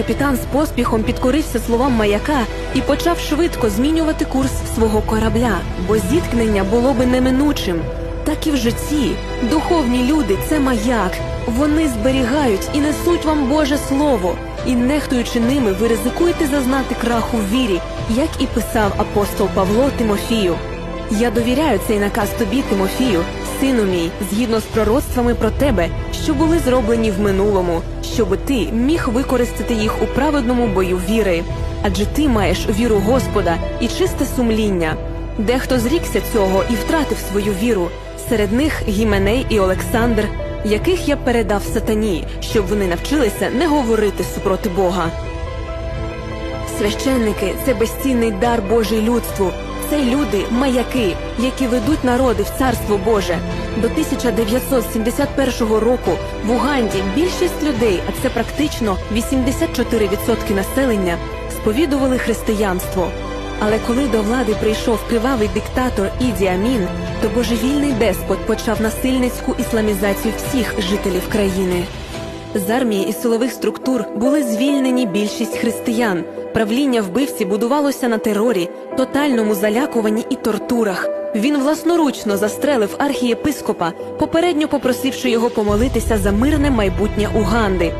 капітан з поспіхом підкорився словам маяка і почав швидко змінювати курс свого корабля, бо зіткнення було би неминучим. Так і в житті духовні люди це маяк. Вони зберігають і несуть вам Боже Слово. І нехтуючи ними, ви ризикуєте зазнати краху в вірі, як і писав апостол Павло Тимофію. Я довіряю цей наказ тобі, Тимофію, сину мій, згідно з пророцтвами про тебе, що були зроблені в минулому, щоби ти міг використати їх у праведному бою віри. Адже ти маєш віру Господа і чисте сумління. Дехто зрікся цього і втратив свою віру. Серед них Гіменей і Олександр, яких я передав сатані, щоб вони навчилися не говорити супроти Бога. Священники це безцінний дар Божий людству. Це люди, маяки, які ведуть народи в царство Боже. До 1971 року в Уганді більшість людей, а це практично 84% населення, сповідували християнство. Але коли до влади прийшов кривавий диктатор Іді Амін, то божевільний деспот почав насильницьку ісламізацію всіх жителів країни. З армії і силових структур були звільнені більшість християн. Правління вбивці будувалося на терорі, тотальному залякуванні і тортурах. Він власноручно застрелив архієпископа, попередньо попросивши його помолитися за мирне майбутнє Уганди.